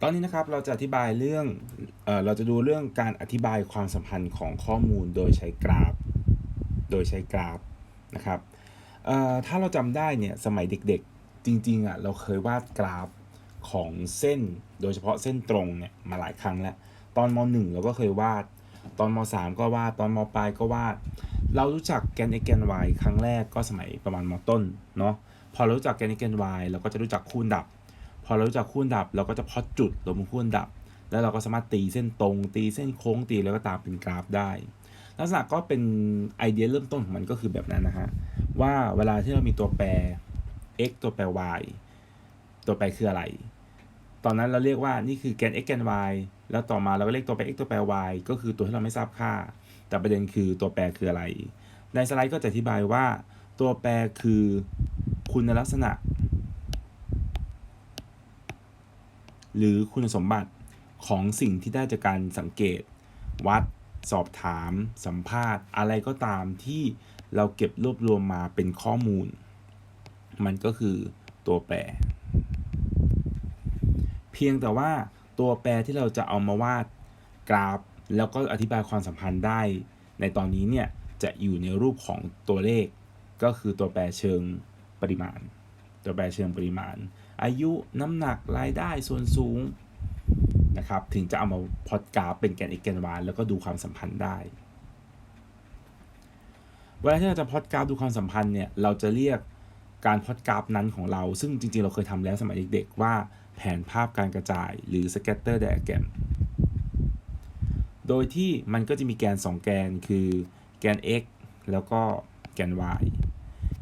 ตอนนี้นะครับเราจะอธิบายเรื่องเออเราจะดูเรื่องการอธิบายความสัมพันธ์ของข้อมูลโดยใช้กราฟ โดยใช้กราฟนะครับเอ่อถ้าเราจำได้เนี่ยสมัยเด็กๆจริงๆอะเราเคยวาดกราฟของเส้น โดยเฉพาะเส้นตรงเนี่ยมาหลายครั้งแล้ว ตอนม .1 เราก็เคยวาด ตอนม .3 ก็วาด ตอนมปลายก็วาด เรารู้จักแกน x แกน y ครั้งแรกก็สมัยประมาณมต้นเนาะพอรารู้จักแกน x แกน y เราก็จะรู้จักคูณดับ พอเรารู้จักคูณดับ เราก็จะพอจุดลงบนคูณดับ แล้วเราก็สามารถตีเส้นตรง ตีเส้นโค้งตีแล้วก็ตามเป็นกราฟได้ ลักษณะก็เป็นไอเดียเริ่มต้นของมันก็คือแบบนั้นนะฮะว่าเวลาที่เรามีตัวแปร x ตัวแปร y ตัวแปรคืออะไร ตอนนั้นเราเรียกว่านี่คือแกน x แกน y แล้วต่อมาเราก็เรียกตัวแปร x ตัวแปร y ก็คือตัวที่เราไม่ทราบค่า แต่ประเด็นคือตัวแปรคืออะไร ในสไลด์ก็จะอธิบายว่า ตัวแปรคือคุณลักษณะ หรือคุณสมบัติของสิ่งที่ได้จากการสังเกต วัด สอบถาม สัมภาษณ์ อะไรก็ตามที่เราเก็บรวบรวมมาเป็นข้อมูล มันก็คือตัวแปร เพียงแต่ว่าตัวแปรที่เราจะเอามาวาดกราฟ แล้วก็อธิบายความสัมพันธ์ได้ ในตอนนี้เนี่ยจะอยู่ในรูปของตัวเลข ก็คือตัวแปรเชิงปริมาณ ตัวแปรเชิงปริมาณ อายุน้ำหนักรายได้ส่วนสูงนะครับถึงจะเอามาพอดกราฟเป็นแกน x แกน y แล้วก็ดูความสัมพันธ์ได้ เวลาที่เราจะพอดกราฟดูความสัมพันธ์เนี่ยเราจะเรียกการพอดกราฟนั้นของเรา ซึ่งจริง ๆ เราเคยทำแล้วสมัยเด็กๆ ว่าแผนภาพการกระจายหรือ scatter diagram โดยที่มันก็จะมีแกน 2 แกนคือแกน x แล้วก็แกน y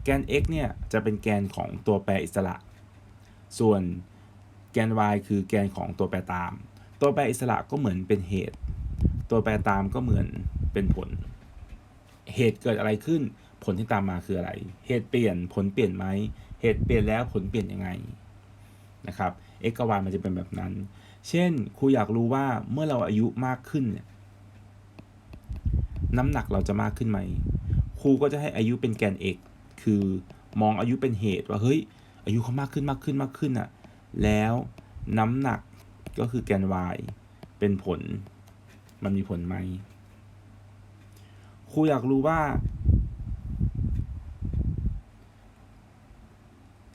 แกน x เนี่ยจะเป็นแกนของตัวแปรอิสระ ส่วนแกน y คือแกนของตัวแปรตาม ตัวแปรอิสระก็เหมือนเป็นเหตุ ตัวแปรตามก็เหมือนเป็นผล เหตุเกิดอะไรขึ้น ผลที่ตามมาคืออะไร เหตุเปลี่ยนผลเปลี่ยนไหม เหตุเปลี่ยนแล้วผลเปลี่ยนยังไงนะครับ x กับ y มันจะเป็นแบบนั้น เช่นครูอยากรู้ว่าเมื่อเราอายุมากขึ้นเนี่ยน้ำหนักเราจะมากขึ้นไหม ครูก็จะให้อายุเป็นแกน x คือมองอายุเป็นเหตุว่าเฮ้ย อายุเขามากขึ้นมากขึ้นมากขึ้นอะแล้วน้ำหนักก็คือแกน y เป็นผล มันมีผลไหมครูอยากรู้ว่า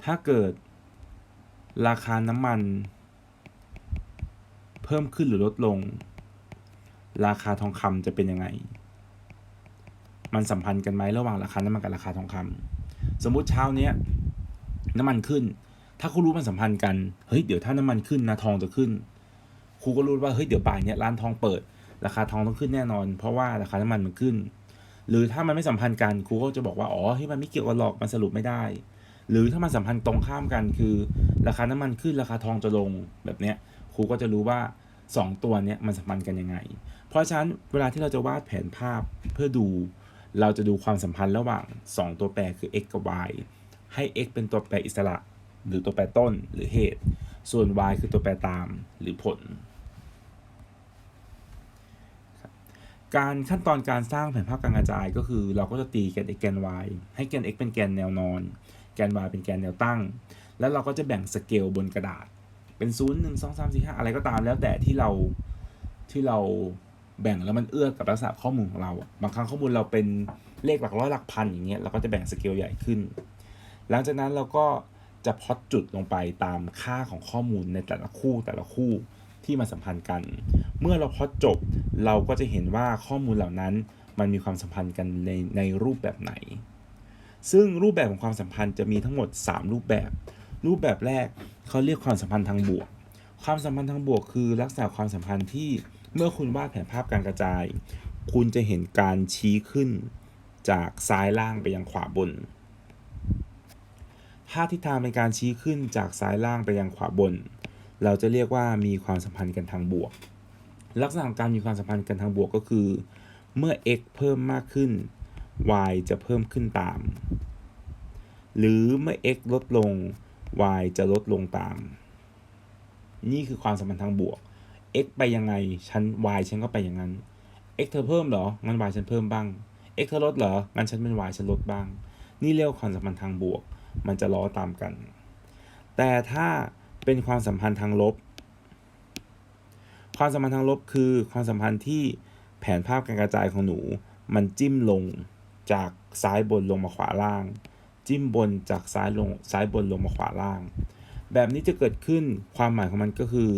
ถ้าเกิดราคาน้ำมัน เพิ่มขึ้นหรือลดลง ราคาทองคำจะเป็นยังไง มันสัมพันธ์กันไหมระหว่างราคาน้ำมันกับราคาทองคำสมมุติเช้าเนี้ย น้ำมันขึ้น ถ้าครูรู้มันสัมพันธ์กัน เฮ้ย เดี๋ยวถ้าน้ำมันขึ้นนะทองจะขึ้นครูก็รู้ว่า เฮ้ย เดี๋ยวบ่ายเนี้ยร้านทองเปิด ราคาทองต้องขึ้นแน่นอน เพราะว่าราคาน้ำมันมันขึ้น หรือถ้ามันไม่สัมพันธ์กันครูก็จะบอกว่า อ๋อ เฮ้ย มันไม่เกี่ยวกันหรอก มันสรุปไม่ได้ หรือถ้ามันสัมพันธ์ตรงข้ามกัน คือ ราคาน้ำมันขึ้น ราคาทองจะลง แบบเนี้ย ครูก็จะรู้ว่า 2 ตัวเนี้ยมันสัมพันธ์กันยังไง เพราะฉะนั้นเวลาที่เราจะวาดแผนภาพเพื่อดู เราจะดูความสัมพันธ์ระหว่าง 2 ตัวแปรคือ x กับ y ให้ x เป็นตัวแปรอิสระ หรือตัวแปรต้นหรือเหตุ ส่วน y คือตัวแปรตามหรือผล การขั้นตอนการสร้างแผนภาพการกระจายก็คือ เราก็จะตีแกน x แกน y ให้แกน x เป็นแกนแนวนอน แกน y เป็นแกนแนวตั้ง แล้วเราก็จะแบ่งสเกลบนกระดาษ เป็น0 1 2 3 4 5อะไรก็ตามแล้วแต่ที่เราที่เราแบ่งแล้วมันเอื้อกับลักษณะข้อมูลของเรา บางครั้งข้อมูลเราเป็นเลขหลักร้อยหลักพันอย่างเงี้ยเราก็จะแบ่งสเกลใหญ่ขึ้น หลังจากนั้นเราก็จะพอตจุดลงไปตามค่าของข้อมูลในแต่ละคู่แต่ละคู่ที่มาสัมพันธ์กัน เมื่อเราพอตจบ เราก็จะเห็นว่าข้อมูลเหล่านั้นมันมีความสัมพันธ์กันในในรูปแบบไหน ซึ่งรูปแบบของความสัมพันธ์จะมีทั้งหมด 3 รูปแบบ รูปแบบแรกเขาเรียกความสัมพันธ์ทางบวก ความสัมพันธ์ทางบวกคือลักษณะความสัมพันธ์ที่เมื่อคุณวาดแผนภาพการกระจาย คุณจะเห็นการชี้ขึ้นจากซ้ายล่างไปยังขวาบน ถ้าทิศทางเป็นการชี้ขึ้นจากซ้ายล่างไปยังขวาบน เราจะเรียกว่ามีความสัมพันธ์กันทางบวก ลักษณะของการมีความสัมพันธ์กันทางบวกก็คือ เมื่อ x เพิ่มมากขึ้น y จะเพิ่มขึ้นตาม หรือเมื่อ x ลดลง y จะลดลงตาม นี่คือความสัมพันธ์ทางบวก x ไปยังไงฉัน y ฉันก็ไปอย่างนั้น x เธอเพิ่มเหรอ งั้น y ฉันเพิ่มบ้าง x เธอลดเหรอ งั้นฉันเป็น y ฉันลดบ้าง นี่เรียกว่าความสัมพันธ์ทางบวก มันจะล้อตามกัน แต่ถ้าเป็นความสัมพันธ์ทางลบ ความสัมพันธ์ทางลบคือความสัมพันธ์ที่แผนภาพการกระจายของหนู มันจิ้มลงจากซ้ายบนลงมาขวาล่าง จิ้มบนจากซ้ายลงซ้ายบนลงมาขวาล่าง แบบนี้จะเกิดขึ้นความหมายของมันก็คือ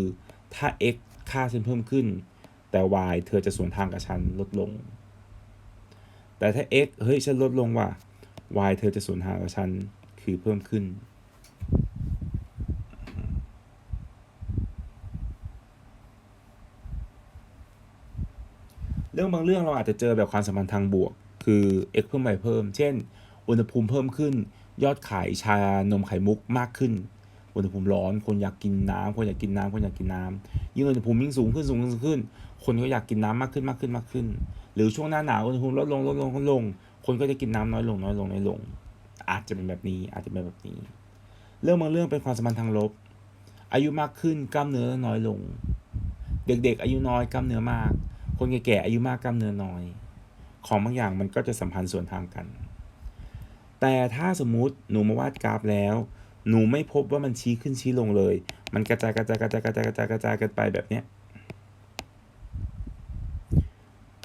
ถ้า x ค่าฉันเพิ่มขึ้น แต่ y เธอจะสวนทางกับฉันลดลง แต่ถ้า x เฮ้ยฉันลดลงว่ะ y เธอจะสวนทางกับฉัน คือเพิ่มขึ้น เรื่องบางเรื่องเราอาจจะเจอแบบความสัมพันธ์ทางบวก คือ x เพิ่ม y เพิ่ม เช่น อุณหภูมิเพิ่มขึ้น ยอดขายชานมไข่มุกมากขึ้น อุณหภูมิร้อน คนอยากกินน้ำคนอยากกินน้ำคนอยากกินน้ำยิ่งอุณหภูมิยิ่งสูงขึ้นสูงขึ้นสูงขึ้นคนก็อยากกินน้ำมากขึ้นมากขึ้นมากขึ้น หรือช่วงหน้าหนาวอุณหภูมิลดลงลดลงลดลง คนก็จะกินน้ำน้อยลงน้อยลงน้อยลง อาจจะเป็นแบบนี้อาจจะเป็นแบบนี้ เรื่องบางเรื่องเป็นความสัมพันธ์ทางลบ อายุมากขึ้นกล้ามเนื้อน้อยลง เด็กๆ อายุน้อยกล้ามเนื้อมาก คนแก่ๆอายุมากกล้ามเนื้อน้อย ของบางอย่างมันก็จะสัมพันธ์ส่วนทางกัน แต่ถ้าสมมุติหนูมาวาดกราฟแล้ว หนูไม่พบว่ามันชี้ขึ้นชี้ลงเลย มันกระจายกระจายกระจายกระจายกระจายกระจายกันไปแบบเนี้ย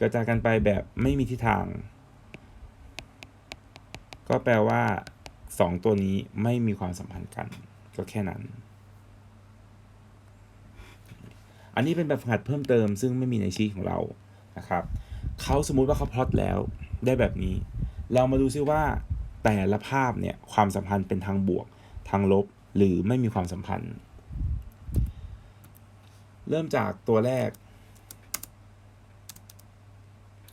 กระจายกันไปแบบไม่มีทิศทาง ก็แปลว่าสองตัวนี้ไม่มีความสัมพันธ์กัน ก็แค่นั้น อันนี้เป็นแบบฝึกหัดเพิ่มเติม ซึ่งไม่มีในชีตของเรานะครับเขาสมมุติว่าเขาพลอตแล้วได้แบบนี้ เรามาดูซิว่าแต่ละภาพเนี่ยความสัมพันธ์เป็นทางบวก ทางลบ หรือไม่มีความสัมพันธ์ เริ่มจากตัวแรก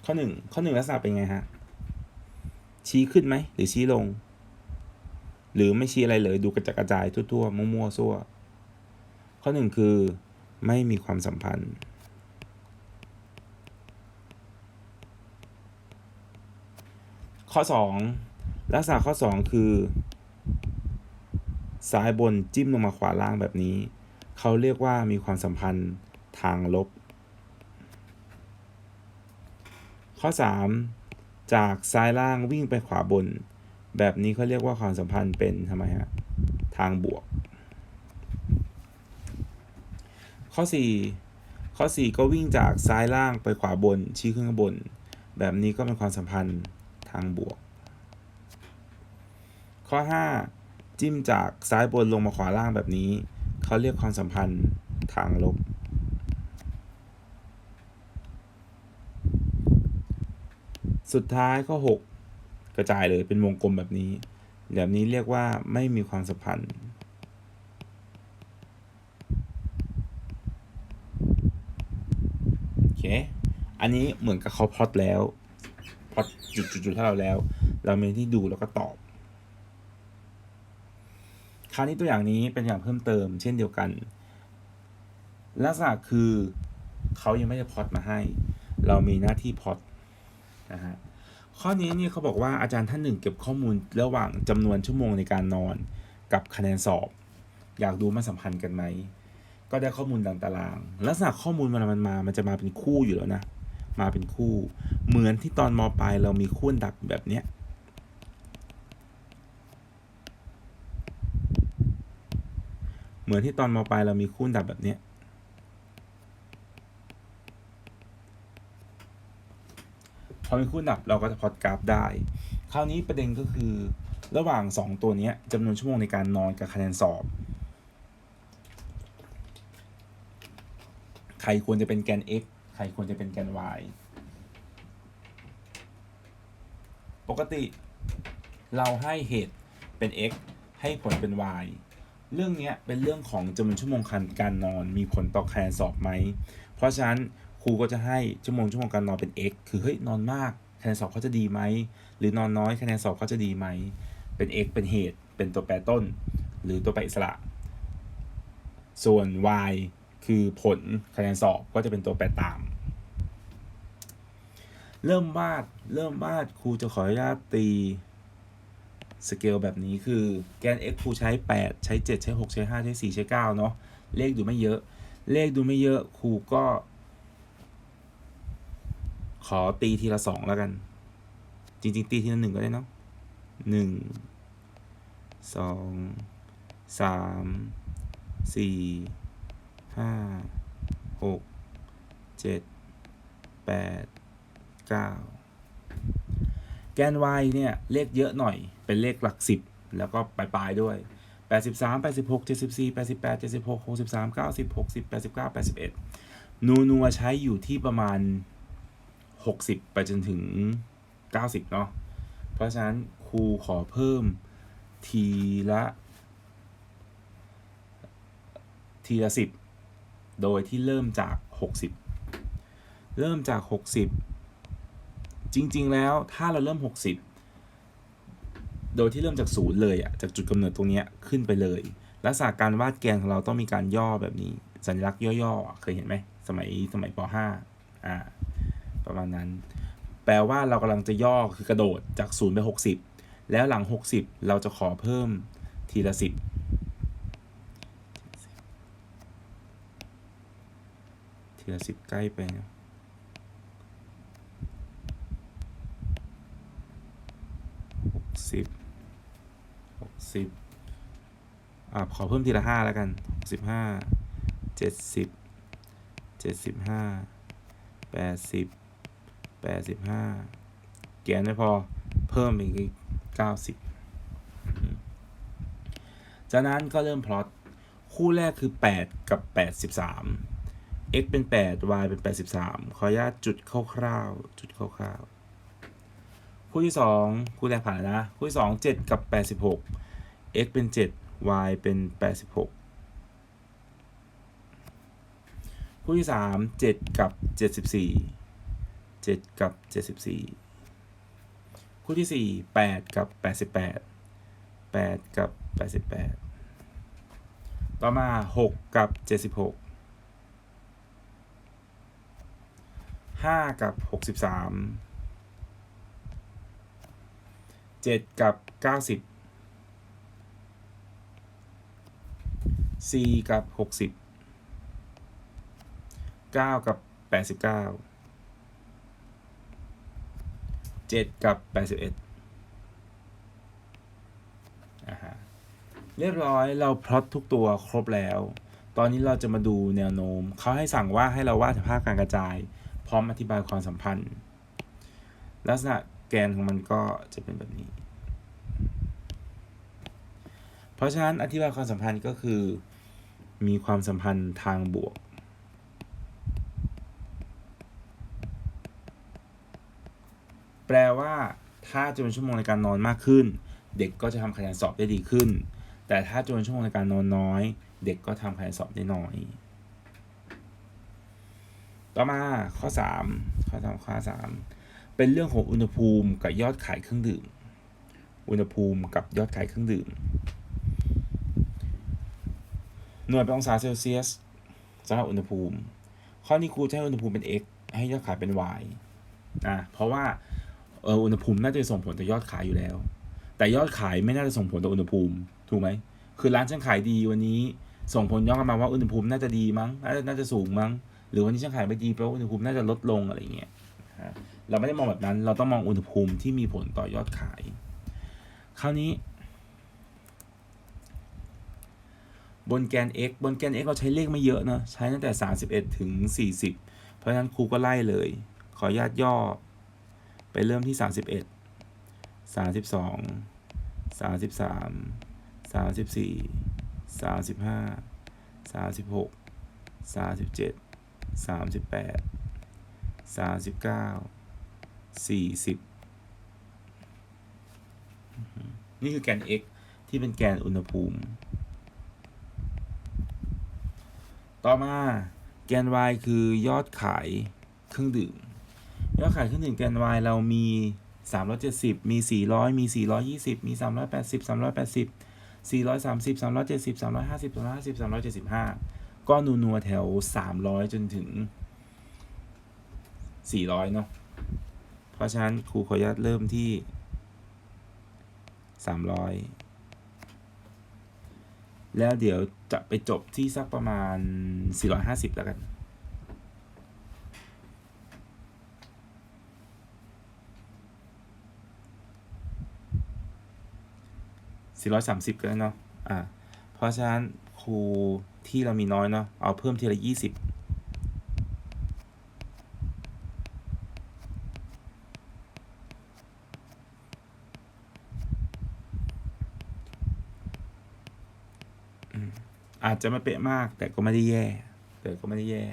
ข้อหนึ่งข้อหนึ่งลักษณะเป็นไงฮะ ชี้ขึ้นไหม หรือชี้ลง หรือไม่ชี้อะไรเลย ดูกระจัดกระจายทั่วๆมั่วๆซั่ว ข้อหนึ่งคือไม่มีความสัมพันธ์ ข้อ 2 ลักษณะข้อ 2 คือ ซ้ายบนจิ้มลงมาขวาล่างแบบนี้ เขาเรียกว่ามีความสัมพันธ์ทางลบ ข้อ 3 จากซ้ายล่างวิ่งไปขวาบน แบบนี้เขาเรียกว่าความสัมพันธ์เป็นทำไมฮะทางบวก ข้อ 4 ข้อ 4 ก็วิ่งจากซ้ายล่างไปขวาบน ชี้ขึ้นข้างบน แบบนี้ก็เป็นความสัมพันธ์ทางบวก ข้อ 5 จิ้มจากซ้ายบนลงมาขวาล่างแบบนี้เขาเรียกความสัมพันธ์ทางลบ สุดท้ายข้อ 6 กระจายเลยเป็นวงกลมแบบนี้ แบบนี้เรียกว่าไม่มีความสัมพันธ์ โอเค อันนี้เหมือนกับเขาพลอตแล้วพลอตจุดๆๆให้เราแล้ว เรามีที่ดูแล้วก็ตอบ คราวนี้ตัวอย่างนี้เป็นอย่างเพิ่มเติม เช่นเดียวกัน ลักษณะคือเขายังไม่ได้พลอตมาให้ เรามีหน้าที่พลอต นะฮะข้อนี้นี่เขาบอกว่าอาจารย์ท่านหนึ่งเก็บข้อมูลระหว่างจำนวนชั่วโมงในการนอนกับคะแนนสอบ อยากดูมันสัมพันธ์กันไหมก็ได้ข้อมูลดังตาราง ลักษณะข้อมูลเวลามันมา มันจะมาเป็นคู่อยู่แล้วนะ มาเป็นคู่ เหมือนที่ตอนมปลายเรามีคู่นดับแบบเนี้ยเหมือนที่ตอนมปลายเรามีคู่นดับแบบเนี้ย อมีคู่อันดับเราก็จะพอตกราฟได้ คราวนี้ประเด็นก็คือระหว่าง 2 ตัวนี้จำนวนชั่วโมงในการนอนกับคะแนนสอบ ใครควรจะเป็นแกน x ใครควรจะเป็นแกน y ปกติเราให้เหตุเป็น x ให้ผลเป็น y เรื่องนี้เป็นเรื่องของจำนวนชั่วโมงการนอนมีผลต่อคะแนนสอบไหม เพราะฉะนั้น ครูก็จะให้ชั่วโมงชั่วโมงการนอนเป็น x คือเฮ้ยนอนมากคะแนนสอบเขาจะดีไหมหรือนอนน้อยคะแนนสอบเขาจะดีไหมเป็น x เป็นเหตุ เป็นตัวแปรต้น หรือตัวแปรอิสระ ส่วน y คือผลคะแนนสอบก็จะเป็นตัวแปรตาม เริ่มวาดเริ่มวาดครูจะขออนุญาตตีสเกลแบบนี้คือแกน x ครูใช้ 8 ใช้ 7 ใช้ 6 ใช้ 5 ใช้ 4 ใช้ 9 เนาะเลขดูไม่เยอะ เลขดูไม่เยอะครูก็ อตีทีละ2แล้วกัน จริง ๆ ตีทีละ1ก็ได้เนาะ1 2 3 4ห้าหกเจ็ดแปดเก้าแกน y เนี่ย เลขเยอะหน่อยเป็นเลขหลักสิบแล้วก็ปลายๆด้วย 83 86 74 88 76 63 90 60 89 81 นูนัวใช้อยู่ที่ประมาณ 60 ไปจนถึง 90 เนาะ เพราะฉะนั้นครูขอเพิ่มทีละ ทีละ 10 โดยที่เริ่มจาก 60 เริ่มจาก 60 จริง ๆ แล้วถ้าเราเริ่ม 60 โดยที่เริ่มจากศูนย์เลยอะจากจุดกำเนิดตรงนี้ขึ้นไปเลยลักษณะการวาดแกนของเราต้องมีการย่อแบบนี้ สัญลักษณ์ย่อๆ เคยเห็นไหม สมัยสมัยป .5 อ่า ประมาณนั้น แปลว่าเรากำลังจะย่อคือกระโดดจากศูนย์ไป 60 แล้วหลัง 60 เราจะขอเพิ่มทีละ 10ทีละ10ใกล้ไปหกสิบหกสิบอ่าขอเพิ่มทีละห้าแล้วกันหกสิบห้าเจ็ดสิบเจ็ดสิบห้าแปดสิบ แปดสิบห้าแกนไม่พอเพิ่มอีกเก้าสิบจากนั้นก็เริ่มพลอตคู่แรกคือ 8 กับ 83 x เป็น 8 y เป็น 83 ขออนุญาตจุดคร่าวๆจุดคร่าวๆคู่ที่ 2 คู่แรกผ่านแล้วนะ คู่ที่ 2 7 กับ 86 x เป็น 7 y เป็น 86 คู่ที่ 3 7 กับ 74 7 กับ 74 คู่ที่ 4 8 กับ 88 8 กับ 88 ต่อมา 6 กับ 76 5 กับ 63 7 กับ 90 4 กับ 60 9 กับ 89 7 กับ 81อ่าฮะเรียบร้อยเราพลอตทุกตัวครบแล้ว ตอนนี้เราจะมาดูแนวโน้ม เขาให้สั่งว่าให้เราวาดภาพการกระจาย พร้อมอธิบายความสัมพันธ์ ลักษณะแกนของมันก็จะเป็นแบบนี้ เพราะฉะนั้นอธิบายความสัมพันธ์ก็คือ มีความสัมพันธ์ทางบวก แปลว่าถ้าจำนวนชั่วโมงในการนอนมากขึ้น เด็กก็จะทำคะแนนสอบได้ดีขึ้น แต่ถ้าจำนวนชั่วโมงในการนอนน้อย เด็กก็ทำคะแนนสอบได้น้อย ต่อมาข้อ 3 ข้อ3ข้อ3เป็นเรื่องของอุณหภูมิกับยอดขายเครื่องดื่ม อุณหภูมิกับยอดขายเครื่องดื่ม หน่วยเป็นองศาเซลเซียสสำหรับอุณหภูมิ ข้อนี้ครูจะให้อุณหภูมิเป็น x ให้ยอดขายเป็น y อะเพราะว่า อออุณหภูมิน่าจะส่งผลต่อยอดขายอยู่แล้ว แต่ยอดขายไม่น่าจะส่งผลต่ออุณหภูมิถูกไหมคือร้านฉันขายดีวันนี้ส่งผลย้อนกลับมาว่าอุณหภูมิน่าจะดีมั้งน่าจะน่าจะสูงมั้งหรือวันนี้ฉันขายไม่ดีแปลว่าอุณหภูมิน่าจะลดลงอะไรเงี้ยเราไม่ได้มองแบบนั้น เราต้องมองอุณหภูมิที่มีผลต่อยอดขาย คราวนี้ บนแกน x บนแกน x เราใช้เลขไม่เยอะนะใช้ตั้งแต่ 31 ถึง 40 เพราะฉะนั้นครูก็ไล่เลย ขออนุญาตย่อ ไปเริ่มที่ 31 32 33 34 35 36 37 38 39 40 นี่คือแกน x ที่เป็นแกนอุณหภูมิ ต่อมาแกน y คือยอดขายเครื่องดื่ม ยอดขายเครื่องดื่มแกน y เรามี 370 มี 400 มี 420 มี 380 380 430 370 350 350 375 ก็นัวนัวแถว 300 จนถึง 400 เนาะเพราะฉะนั้นครูขออนุญาตเริ่มที่ 300 แล้วเดี๋ยวจะไปจบที่สักประมาณ 450 แล้วกัน 430 ก็ได้เนาะอ่าเพราะฉะนั้นครูที่เรามีน้อยเนาะเอาเพิ่มทีละ 20 อาจจะไม่เป๊ะมากแต่ก็ไม่ได้แย่แต่ก็ไม่ได้แย่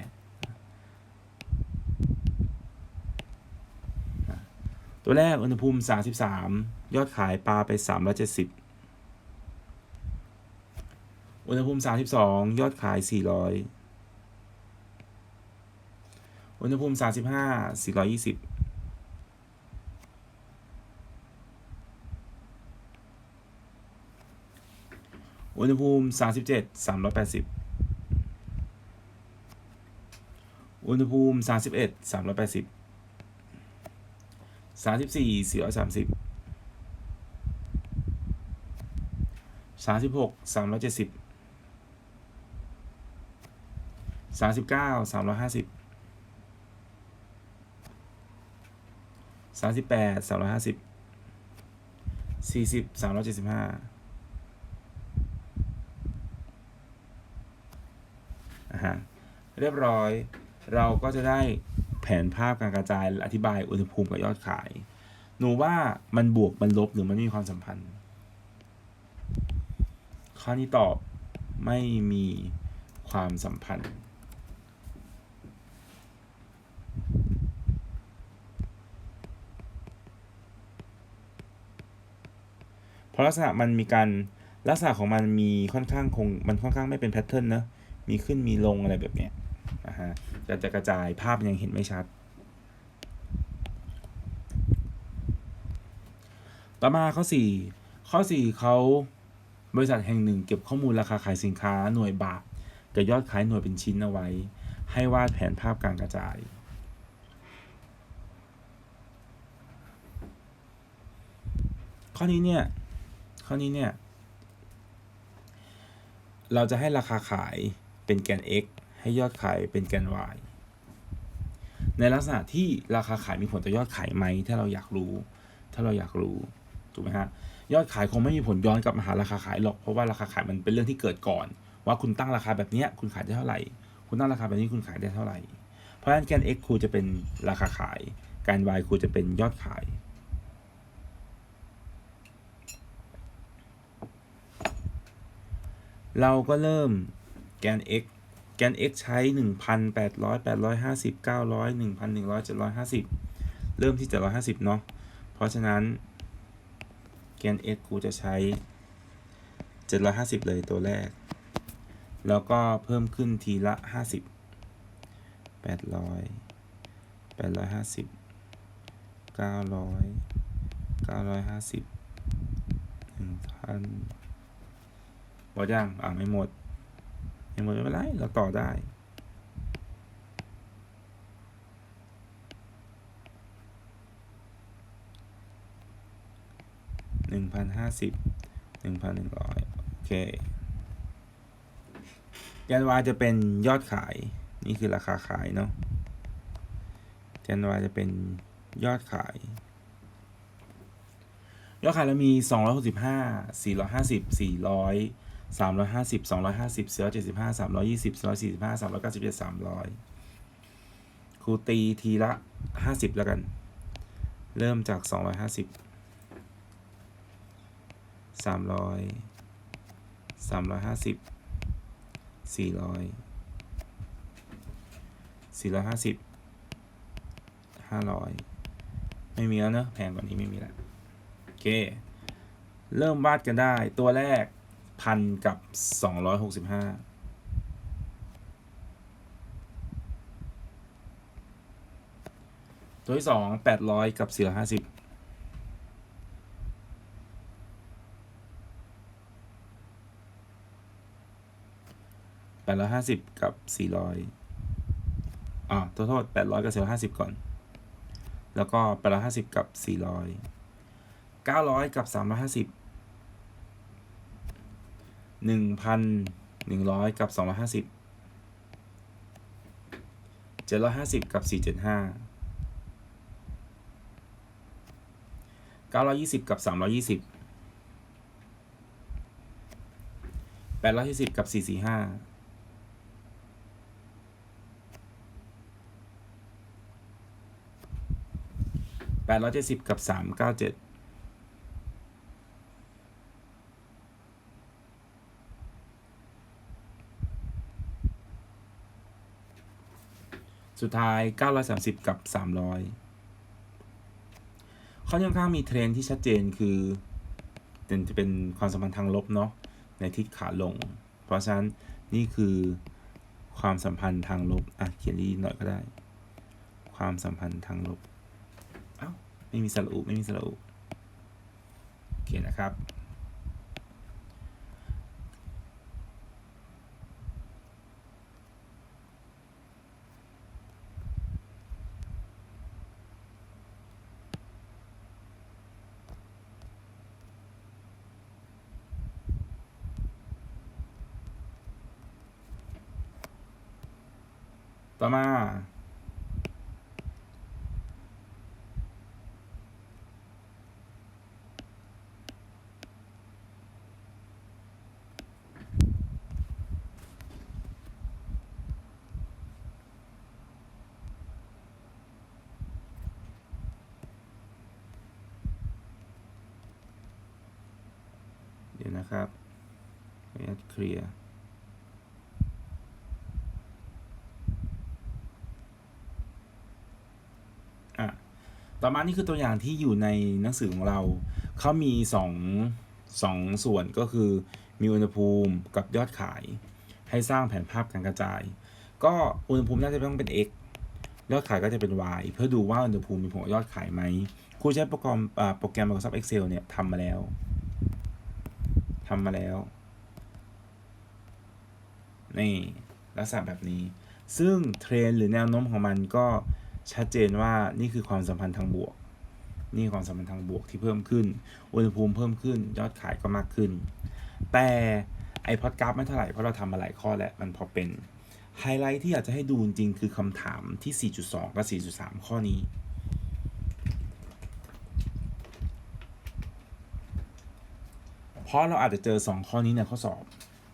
ตัวแรกอุณหภูมิ 33 ยอดขายปลาไป 370 อุณหภูมิ 32 ยอดขาย 400 อุณหภูมิ 35 420อุณหภูมิ 37 380 อุณหภูมิ 31 380 34 430 36 370 39 350 38 350 40 375อ่าฮะเรียบร้อยเราก็จะได้แผนภาพการกระจายอธิบายอุณหภูมิกับยอดขาย หนูว่ามันบวกมันลบหรือมันไม่มีความสัมพันธ์ ข้อนี้ตอบไม่มีความสัมพันธ์ ราะลักษณะมันมีการลักษณะของมันมีค่อนข้างคงมันค่อนข้างไม่เป็นแพทเทิร์นนะมีขึ้นมีลงอะไรแบบเนี้ยนะฮะจะจะกระจายภาพยังเห็นไม่ชัด ต่อมาข้อ 4 ข้อ 4เขาบริษัทแห่งหนึ่งเก็บข้อมูลราคาขายสินค้าหน่วยบาทกับยอดขายหน่วยเป็นชิ้นเอาไว้ ให้วาดแผนภาพการกระจาย ข้อนี้เนี่ย ข้อนี้เนี่ย เราจะให้ราคาขายเป็นแกน x ให้ยอดขายเป็นแกน y ในลักษณะที่ราคาขายมีผลต่อยอดขายไหมถ้าเราอยากรู้ ถ้าเราอยากรู้ถูกไหมฮะยอดขายคงไม่มีผลย้อนกลับมาหาราคาขายหรอกเพราะว่าราคาขายมันเป็นเรื่องที่เกิดก่อน ว่าคุณตั้งราคาแบบนี้คุณขายได้เท่าไหร่ คุณตั้งราคาแบบนี้คุณขายได้เท่าไหร่ เพราะฉะนั้นแกน x คูจะเป็นราคาขาย แกน y คูจะเป็นยอดขาย เราก็เริ่มแกน x แกน x ใช้ 1,800 850 900 1,100 750 เริ่มที่ 750 เนาะ เพราะฉะนั้น แกน x กูจะใช้ 750 เลยตัวแรก แล้วก็เพิ่มขึ้นทีละ 50 800 850 900 950 1,000 หมดยังอ่าไม่หมดยังหมดไม่เป็นไรเราต่อได้หนึ่งพันห้าสิบหนึ่งพันหนึ่งร้อยโอเคแกน y จะเป็นยอดขายนี่คือราคาขายเนาะแกน y จะเป็นยอดขาย ยอดขายเรามี265 450 400 350 250 475 320 445 397 300 ครูตีทีละ 50 แล้วกัน เริ่มจาก 250สามร้อยสามร้อยห้าสิบสี่ร้อยสี่ร้อยห้าสิบห้าร้อยไม่มีแล้วเนอะแพงกว่านี้ไม่มีแล้ว โอเค เริ่มวาดกันได้ตัวแรก พันกับสองร้อยหกสิบห้าตัวที่สองแปดร้อยกับสี่ร้อยห้าสิบแปดร้อยห้าสิบกับสี่ร้อยอ่าโทษโทษแปดร้อยกับสี่ร้อยห้าสิบก่อน แล้วก็แปดร้อยห้าสิบกับสี่ร้อยเก้าร้อยกับสามร้อยห้าสิบ หนึ่งพันหนึ่งร้อยกับสองร้อยห้าสิบเจ็ดร้อยห้าสิบกับสี่เจ็ดห้าเก้าร้อยยี่สิบกับสามร้อยยี่สิบแปดร้อยยี่สิบกับสี่สี่ห้าแปดร้อยเจ็ดสิบกับสามเก้าเจ็ด สิบแปดร้อยยี่สิบกับสี่สี่ห้าแปดร้อยเจ็ดสิบกับสามเก้าเจ็ดสุดท้าย 930 กับ 300ค่อนข้างมีเทรนที่ชัดเจนคือเป็นจะเป็นความสัมพันธ์ทางลบเนาะในทิศขาลง เพราะฉะนั้นนี่คือความสัมพันธ์ทางลบ อะ เขียนดีหน่อยก็ได้ ความสัมพันธ์ทางลบ เอ้า ไม่มีสระอุ ไม่มีสระอุโอเคนะครับ นะครับขออนุญาตเคลียร์อะต่อมานี่คือตัวอย่างที่อยู่ในหนังสือของเรา เขามีสองสองส่วนก็คือมีอุณหภูมิกับยอดขาย ให้สร้างแผนภาพการกระจาย ก็อุณหภูมิน่าจะต้องเป็น x ยอดขายก็จะเป็น y เพื่อดูว่าอุณหภูมิมีผลกับยอดขายไหมครูใช้โปรแกรมโปรแกรม Microsoft Excel เนี่ยทำมาแล้ว ทำมาแล้ว นี่ลักษณะแบบนี้ ซึ่งเทรนหรือแนวโน้มของมันก็ชัดเจนว่านี่คือความสัมพันธ์ทางบวก นี่ความสัมพันธ์ทางบวกที่เพิ่มขึ้น อุณหภูมิเพิ่มขึ้น ยอดขายก็มากขึ้น แต่ไอพอดกราฟไม่เท่าไหร่เพราะเราทำมาหลายข้อแล้วมันพอเป็นไฮไลท์ที่อยากจะให้ดูจริงคือคำถามที่ 4.2 กับ 4.3 ข้อนี้ เพราะเราอาจจะเจอ 2 ข้อนี้ในข้อสอบ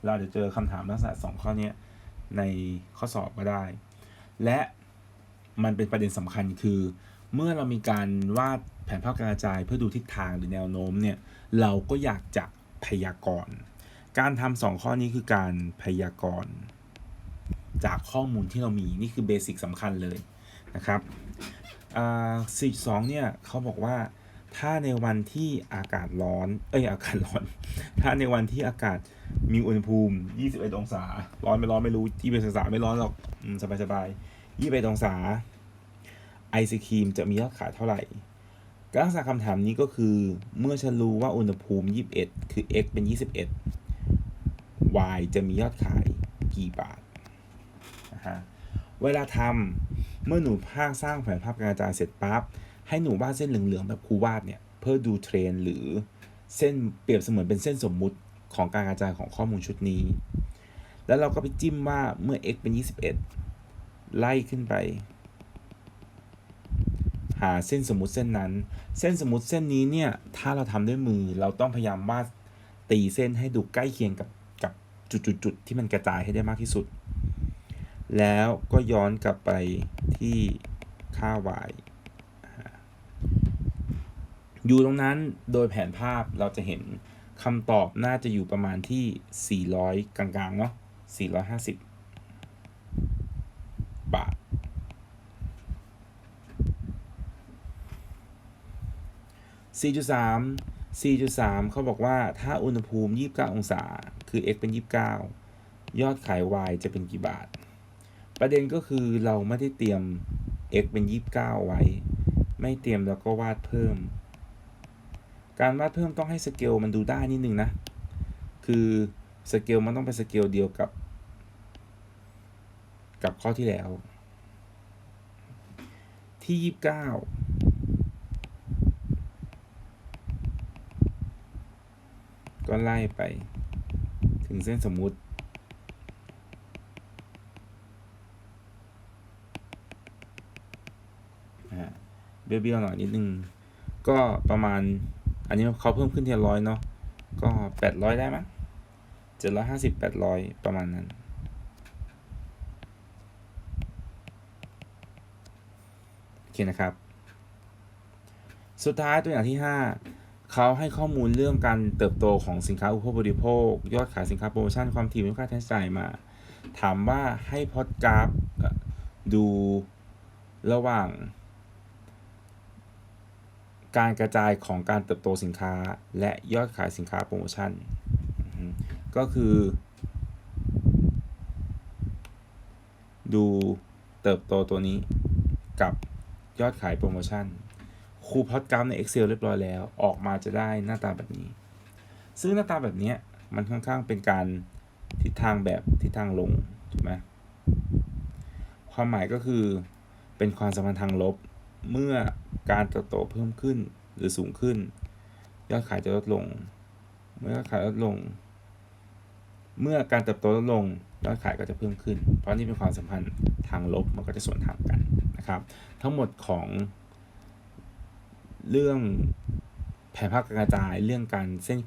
เราอาจจะเจอคำถามลักษณะ 2 ข้อนี้ในข้อสอบก็ได้ และมันเป็นประเด็นสำคัญคือ เมื่อเรามีการวาดแผนภาพการกระจายเพื่อดูทิศทางหรือแนวโน้มเนี่ยเราก็อยากจะพยากรณ์ การทำสองข้อนี้คือการพยากรณ์จากข้อมูลที่เรามีนี่คือเบสิกสำคัญเลยนะครับสี่สองเนี่ยเขาบอกว่า ถ้าในวันที่อากาศร้อน เอ้ยอากาศร้อน ถ้าในวันที่อากาศมีอุณหภูมิ 21 องศา ร้อนไม่ร้อนไม่รู้ที่เป็นองศาไม่ร้อนหรอกสบายสบายๆ21องศา ไอศครีมจะมียอดขายเท่าไหร่การลักษณะคำถามนี้ก็คือ เมื่อฉันรู้ว่าอุณหภูมิ 21 คือ x เป็น 21 y จะมียอดขายกี่บาทนะฮะเวลาทำเมื่อหนูภาคสร้างแผนภาพการกระจายเสร็จปั๊บ ให้หนูวาดเส้นเหลืองๆแบบครูวาดเนี่ยเพื่อดูเทรนหรือเส้นเปรียบเสมือนเป็นเส้นสมมุติของการกระจายของข้อมูลชุดนี้ แล้วเราก็ไปจิ้มว่าเมื่อ x เป็น 21 ไล่ขึ้นไป หาเส้นสมมุติเส้นนั้น เส้นสมมุติเส้นนี้เนี่ย ถ้าเราทำด้วยมือเราต้องพยายามวาดตีเส้นให้ดูใกล้เคียงกับกับจุดๆที่มันกระจายให้ได้มากที่สุด แล้วก็ย้อนกลับไปที่ค่า y อยู่ตรงนั้นโดยแผนภาพเราจะเห็นคำตอบน่าจะอยู่ประมาณที่ 400 กลางๆ เนาะ450 บาท 4.3 4.3 เขาบอกว่าถ้าอุณหภูมิ 29 องศา คือ x เป็น 29 ยอดขาย y จะเป็นกี่บาท ประเด็นก็คือเราไม่ได้เตรียม x เป็น 29 ไว้ ไม่เตรียมแล้วก็วาดเพิ่ม การวาดเพิ่มต้องให้สเกลมันดูได้นิดนึงนะ คือสเกลมันต้องเป็นสเกลเดียวกับ กับข้อที่แล้ว ที่29ก็ไล่ไป ถึงเส้นสมมุติ เบี้ยวๆหน่อยนิดนึง ก็ประมาณ อันนี้เขาเพิ่มขึ้นทีละร้อยเนาะ ก็แปดร้อยได้มั้ยเจ็ดร้อยห้าสิบแปดร้อยประมาณนั้น โอเคนะครับ สุดท้ายตัวอย่างที่5เขาให้ข้อมูลเรื่องการเติบโตของสินค้าอุปโภคบริโภค ยอดขายสินค้าโปรโมชั่นความถี่มูลค่าใช้จ่ายมา ถามว่าให้พอดกราฟดูระหว่าง การกระจายของการเติบโตสินค้า และยอดขายสินค้าโปรโมชั่น ก็คือ ดูเติบโตตัวนี้กับยอดขายโปรโมชั่นครูพอตกราฟใน Excel เรียบร้อยแล้ว ออกมาจะได้หน้าตาแบบนี้ ซึ่งหน้าตาแบบนี้มันค่อนข้างเป็นการทิศทางแบบทิศทางลงถูกไหมความหมายก็คือเป็นความสัมพันธ์ทางลบเมื่อ การเติบโตเพิ่มขึ้นหรือสูงขึ้น ยอดขายจะลดลง เมื่อยอดขายลดลง เมื่อการเติบโตลดลงยอดขายก็จะเพิ่มขึ้น เพราะนี่เป็นความสัมพันธ์ทางลบมันก็จะสวนทางกันนะครับ ทั้งหมดของเรื่องแผนภาพการกระจายเรื่องการเส้น